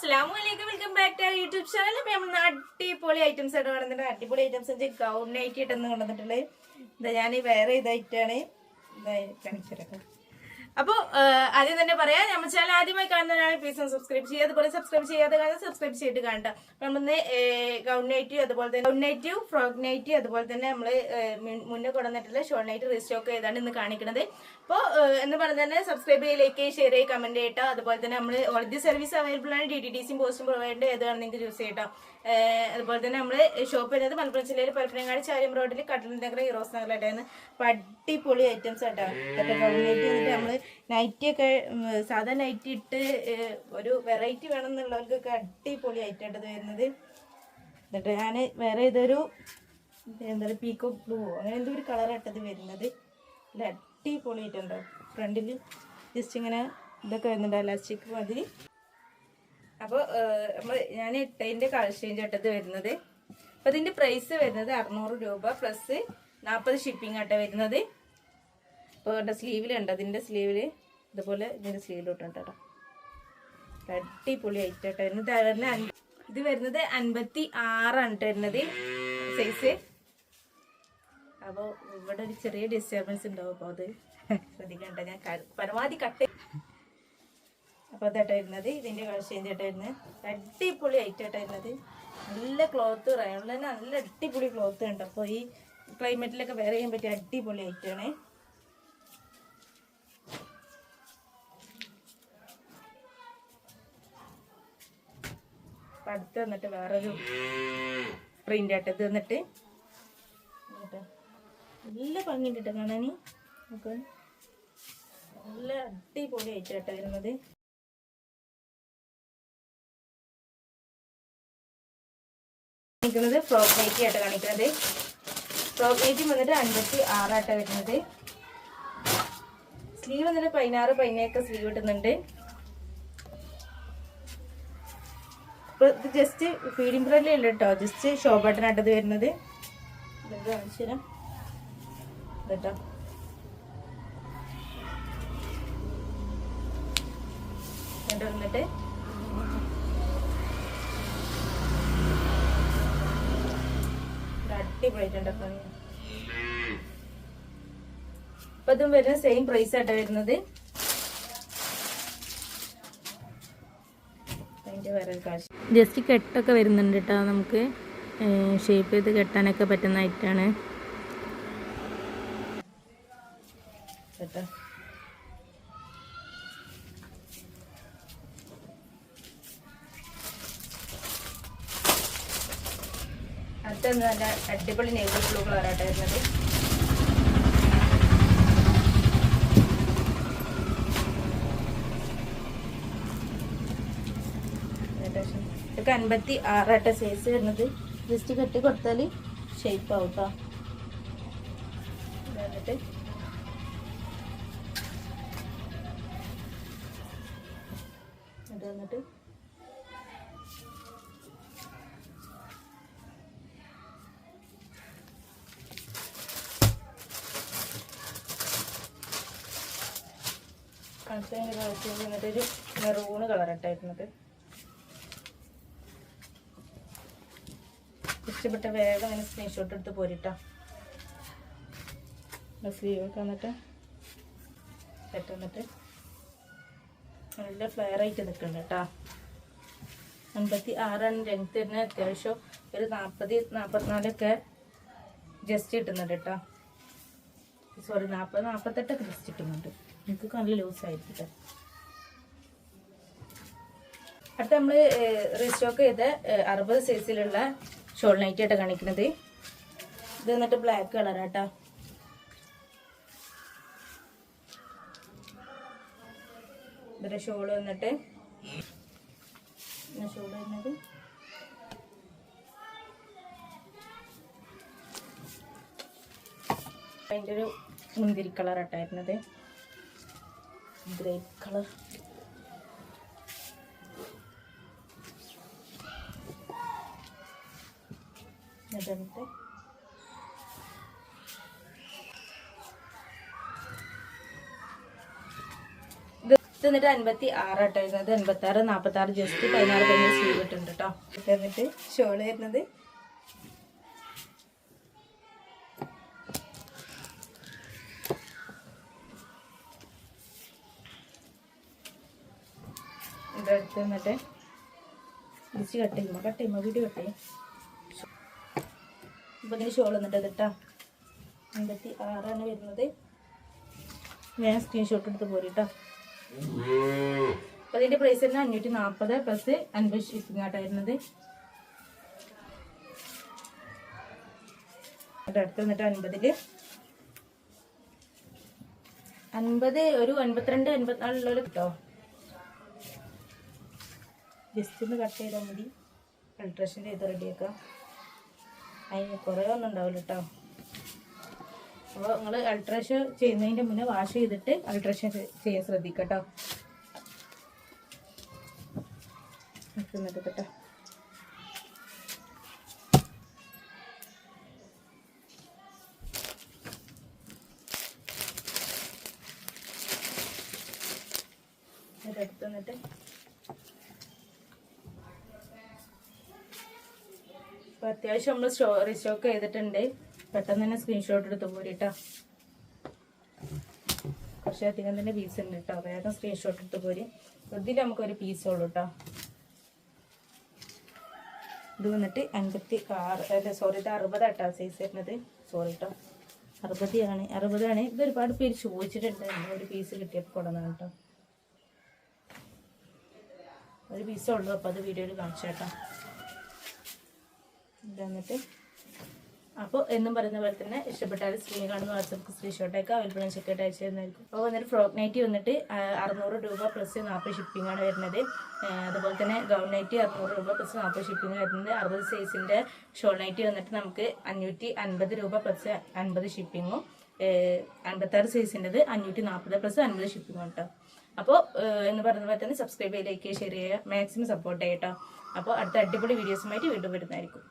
അസ്ലാമു അലൈക്കും. Welcome back to YouTube channel നമ്മൾ അടിപൊളി ഐറ്റംസ് ആയിട്ട് കാണുന്നുണ്ട് അടിപൊളി ഐറ്റംസ് ഗൗൺ നൈറ്റ് ആയിട്ടാണ് കൊണ്ടുവന്നിട്ടുള്ളത് ഇതാ ഞാൻ വേറെ ഇതായിട്ടാണ്. ഇതായി കാണിച്ചിട്ട് അപ്പോൾ ആദ്യം തന്നെ പറയാം നമ്മൾ ചാനൽ ആദ്യമായി കാണുന്നതിനാണ് പ്ലീസ് സബ്സ്ക്രൈബ് ചെയ്യുക. അതുപോലെ സബ്സ്ക്രൈബ് ചെയ്യാതെ കാണാൻ സബ്സ്ക്രൈബ് ചെയ്തിട്ട് കാണുക. അപ്പൊ നമ്മൾ ഗൗൺ നൈറ്റീവ് അതുപോലെ തന്നെ ഗൗൺ നൈറ്റീവ് ഫ്രോക്ക് നൈറ്റീവ് അതുപോലെ തന്നെ നമ്മൾ മുന്നേ കൊണ്ടുവന്നിട്ടുള്ള ഷോർട്ട് നൈറ്റ് റീസ്റ്റോക്ക് ചെയ്താണ് ഇന്ന് കാണിക്കുന്നത്. അപ്പോൾ എന്ന് പറഞ്ഞാൽ തന്നെ സബ്സ്ക്രൈബ് ചെയ്യുക ലൈക്ക് ചെയ്യുക ഷെയർ ചെയ്യുക കമന്റ് ചെയ്യട്ടോ അതുപോലെ തന്നെ നമ്മൾ ഓൾറെഡി സർവീസ് അവൈലബിൾ ആണ്. ഡി ടി ഡി സിയും പോസ്റ്റും പ്രൊവൈഡ് ഏതാണ് നിങ്ങൾക്ക് ചൂസ് ചെയ്യട്ടോ അതുപോലെ തന്നെ നമ്മൾ ഷോപ്പ് വരുന്നത് മലപ്പുറം ജില്ലയിൽ പരപ്പനങ്ങാടി ചാരിയം റോഡിൽ കടൽ നഗർ ഹീറോസ് നഗറിലായിട്ടാണ് അപ്പൊ അടിപൊളി ഐറ്റംസ് വന്നിട്ട് നമ്മൾ നൈറ്റി ഒക്കെ ഉം, സാധാ നൈറ്റി ഇട്ട് ഒരു വെറൈറ്റി വേണം എന്നുള്ളവർക്ക് അടിപൊളി ഐറ്റം ആയിട്ട് വരുന്നത്. എന്നിട്ട് ഞാൻ വേറെ ഇതൊരു എന്താ പറയുക പീക്കോ ബ്ലൂ അങ്ങനെ എന്തോ ഒരു കളറായിട്ടത് വരുന്നത്. നല്ല അടിപൊളി ഐറ്റം ഉണ്ടോ ഫ്രണ്ടിൽ ജസ്റ്റ് ഇങ്ങനെ ഇതൊക്കെ വരുന്നുണ്ട് അലാസ്റ്റിക് മാതിരി. അപ്പോൾ നമ്മൾ ഞാൻ ഇട്ടതിന്റെ കളർ ആട്ടത് വരുന്നത്. അപ്പൊ ഇതിന്റെ പ്രൈസ് വരുന്നത് അറുന്നൂറ് രൂപ പ്ലസ് നാൽപ്പത് ഷിപ്പിംഗ് ആട്ടോ വരുന്നത്. അപ്പൊ ഇവിടെ സ്ലീവിലുണ്ട് അതിന്റെ സ്ലീവിൽ ഇതുപോലെ ഇതിന്റെ സ്ലീവിലോട്ടുണ്ട് കേട്ടോ. അടിപൊളി ഐറ്റം വരുന്നത്. അത് വരുന്നത് ഇത് വരുന്നത് അൻപത്തി ആറാണ് വരുന്നത് സൈസ് അപ്പോൾ ഇവിടെ ഒരു ചെറിയ ഡിസ്റ്റർബൻസ് ഉണ്ടാവും അപ്പോൾ അത് ശ്രദ്ധിക്കണ്ട. ഞാൻ പരമാവധി കട്ട് അപ്പോൾ അതായിട്ട് വരുന്നത് ഇതിന്റെ ആയിട്ട് വരുന്നത് അടിപൊളി ഐറ്റായിട്ടായിരുന്നത് നല്ല ക്ലോത്ത് റയോണിൽ തന്നെ നല്ല അടിപൊളി ക്ലോത്ത് ഉണ്ട്. അപ്പോൾ ഈ ക്ലൈമറ്റിലൊക്കെ വെയർ ചെയ്യാൻ പറ്റിയ അടിപൊളി ഐറ്റമാണ് അപ്പം അടുത്ത് വന്നിട്ട് വേറൊരു പ്രിന്റ് ആയിട്ട് ഇത് വന്നിട്ട്. നല്ല ഭംഗിയുണ്ട് കേട്ടോ കാണാൻ നല്ല അടിപൊളി ഐറ്റം ആയിട്ട് വരുന്നത് കാണിക്കുന്നത് ഫ്രോക്ക് നൈറ്റി ആയിട്ട് കാണിക്കുന്നത്. ഫ്രോക്ക് നൈറ്റി വന്നിട്ട് അൻപത്തി ആറായിട്ട് വരുന്നത്. സ്ലീവ് വന്നിട്ട് പതിനാറ് പതിനേഴൊക്കെ സ്ലീവ് ഇടുന്നുണ്ട് ഇത് ജസ്റ്റ് ഫീഡിംഗ് ബ്രെഡിലേ ഉണ്ട് കേട്ടോ ജസ്റ്റ് ഷോ ബട്ടനായിട്ടത് വരുന്നത്. കാണിച്ചു തരാം. കേട്ടോ എന്നിട്ട് വന്നിട്ട് ഇത് അടിപൊളിയായിട്ടുണ്ട് അപ്പൊ. അപ്പൊ ഇതും വരുന്ന സെയിം പ്രൈസ് ആയിട്ട് വരുന്നത്. ജസ്റ്റ് കെട്ടൊക്കെ വരുന്നുണ്ട് കേട്ടോ നമുക്ക്. ഷേപ്പ് ചെയ്ത് കെട്ടാനൊക്കെ പറ്റുന്ന ഐറ്റാണ് കേട്ടോ. അടുത്തൊന്ന് നല്ല അടിപൊളി നേവി ബ്ലൂ കളറായിട്ട് വരുന്നത്. ഇതൊക്കെ അൻപത്തി ആറാട്ട സൈസ് വരുന്നത്. ജസ്റ്റ് കെട്ടി കൊടുത്താൽ ഷേപ്പ് ആവും കേട്ടോ എന്നിട്ട്. ഇത് കൺസേന്റെ കളർ വന്നിട്ടൊരു മെറൂണ് കളറിട്ടായിരുന്നത്. ഇഷ്ടപ്പെട്ട വേഗം അങ്ങനെ സ്ക്രീൻഷോട്ട് എടുത്ത് പോരിട്ടോ. സ്ലീവ് വന്നിട്ട് സെറ്റ് വന്നിട്ട് നല്ല ഫ്ലെയർ നിൽക്കുന്നുണ്ട് കേട്ടോ. അമ്പത്തി ആറാണ് ലെങ്ത് അത്യാവശ്യം ഒരു നാൽപ്പത് നാൽപ്പത്തിനാലൊക്കെ ജസ്റ്റ് കിട്ടുന്നുണ്ട് കേട്ടോ. സോറി നാൽപ്പത് നാൽപ്പത്തെട്ടൊക്കെ ജസ്റ്റ് കിട്ടുന്നുണ്ട്. എനിക്ക് നല്ല ലൂസ് ആയിരിക്കും കേട്ടോ അടുത്ത നമ്മൾ റീസ്റ്റോക്ക് ചെയ്ത അറുപത് സൈസിലുള്ള ഷോൾ നൈറ്റ് ആയിട്ട് കാണിക്കുന്നത്. ഇത് എന്നിട്ട് ബ്ലാക്ക് കളറാട്ടോ ഇതിന്റെ ഷോൾ വന്നിട്ട്. ഷോൾ വരുന്നത്? അതിന്റെ ഒരു മുന്തിരി കളറായിട്ടായിരുന്നത് ഗ്രേ കളർ എന്നിട്ട് എന്നിട്ട്? അൻപത്തി ആറാട്ടോ വരുന്നത് എൺപത്തി ആറ് നാൽപ്പത്തി ആറ് ജസ്റ്റ് പതിനാറ് കഴിഞ്ഞ് സ്ലീവ് ഇട്ടുണ്ട് കേട്ടോ. എന്നിട്ട് ഷോൾ വരുന്നത് ഇവിടെ അടുത്ത് നിന്നിട്ട് തിരിച്ച് കട്ട് ചെയ്യുമ്പോൾ കട്ട് ചെയ്യുമ്പോൾ വീഡിയോ കട്ട് ചെയ്യും. ഇപ്പം ഇതിന് ഷോൾ എന്നിട്ട് ഇതിട്ടാ അമ്പത്തി ആറാണ് വരുന്നത്. ഞാൻ സ്ക്രീൻഷോട്ട് എടുത്ത് പോരിട്ടോ. അപ്പം ഇതിന്റെ പ്രൈസ് തന്നെ അഞ്ഞൂറ്റി നാൽപ്പത് പ്ലസ് അൻപത് ഷിപ്പിംഗ് ആട്ടോ വരുന്നത്. അടുത്ത് വന്നിട്ട് അൻപതിൽ. അൻപത് ഒരു അൻപത്തിരണ്ട് അൻപത്തിനാലുള്ളവർ കിട്ടോ? ജസ്റ്റ് ഒന്ന് കട്ട് ചെയ്താൽ മതി. അൾട്രേഷൻ ചെയ്ത് റെഡിയാക്കാം. അതിന് കുറേ ഒന്നും ഉണ്ടാവില്ല കേട്ടോ അപ്പോൾ നിങ്ങൾ അൾട്രേഷൻ ചെയ്യുന്നതിന്റെ മുന്നേ വാഷ് ചെയ്തിട്ട് അൾട്രേഷൻ ചെയ്യാൻ ശ്രദ്ധിക്കട്ടോ കേട്ടോ നിൽക്കുന്നത് കേട്ടോ അപ്പൊ അത്യാവശ്യം നമ്മൾ സ്റ്റോ റീസ്റ്റോക്ക് ചെയ്തിട്ടുണ്ട്. പെട്ടെന്ന് തന്നെ സ്ക്രീൻഷോട്ട് എടുത്ത് പോരിട്ടോ. കുറച്ച് അധികം തന്നെ പീസ് ഉണ്ട് കേട്ടോ വേഗം സ്ക്രീൻഷോട്ട് എടുത്ത് പോരി. ഇതിൽ നമുക്കൊരു പീസ് ഉള്ളൂ കേട്ടോ ഇത് വന്നിട്ട് അൻപത്തി ആറ് അല്ല സോറി ഇത് അറുപതാട്ടോ സൈസ് വരുന്നത്. സോറി കേട്ടോ അറുപതാണ് അറുപതാണ്. ഇത് ഒരുപാട് പേര് ചോദിച്ചിട്ടുണ്ട് ഒരു പീസ് കിട്ടിയപ്പോൾ കൊടുക്കണം കേട്ടോ ഒരു പീസേ ഉള്ളൂ. അപ്പോൾ അത് വീഡിയോയിൽ കാണിച്ചു കേട്ടോ ഇത് വന്നിട്ട് അപ്പോൾ എന്നും പറയുന്ന പോലെ തന്നെ ഇഷ്ടപ്പെട്ടാൽ സ്ക്രീൻ കാണുന്ന വാട്സപ്പ് സ്ക്രീൻഷോട്ടൊക്കെ അവൈലബിൾ ചെക്കായിട്ട് അയച്ചു തരുന്നതായിരിക്കും. അപ്പോൾ വന്നിട്ട് ഫ്രോക്ക് നൈറ്റി വന്നിട്ട് അറുന്നൂറ് രൂപ പ്ലസ് നാൽപ്പത് ഷിപ്പിംഗ് ആണ് വരുന്നത്. അതുപോലെ തന്നെ ഗൗൺ നൈറ്റി അറുന്നൂറ് രൂപ പ്ലസ് നാൽപ്പത് ഷിപ്പിംഗ് വരുന്നത്. അറുപത് സൈസിന്റെ ഷോൾ നൈറ്റി വന്നിട്ട് നമുക്ക് അഞ്ഞൂറ്റി അൻപത് രൂപ പ്ലസ് അൻപത് ഷിപ്പിങ്ങും അൻപത്താറ് സൈസിന്റെത് അഞ്ഞൂറ്റി നാൽപ്പത് പ്ലസ് അൻപത് ഷിപ്പിങ്ങും കേട്ടോ അപ്പോൾ എന്ന് പറയുന്ന പോലെ തന്നെ സബ്സ്ക്രൈബ് ചെയ്തേക്ക് ഷെയർ ചെയ്യുക. മാക്സിമം സപ്പോർട്ട് ചെയ്യട്ടോ അപ്പോൾ അടുത്ത അടിപൊളി വീഡിയോസുമായിട്ട് വീണ്ടും വരുന്നതായിരിക്കും.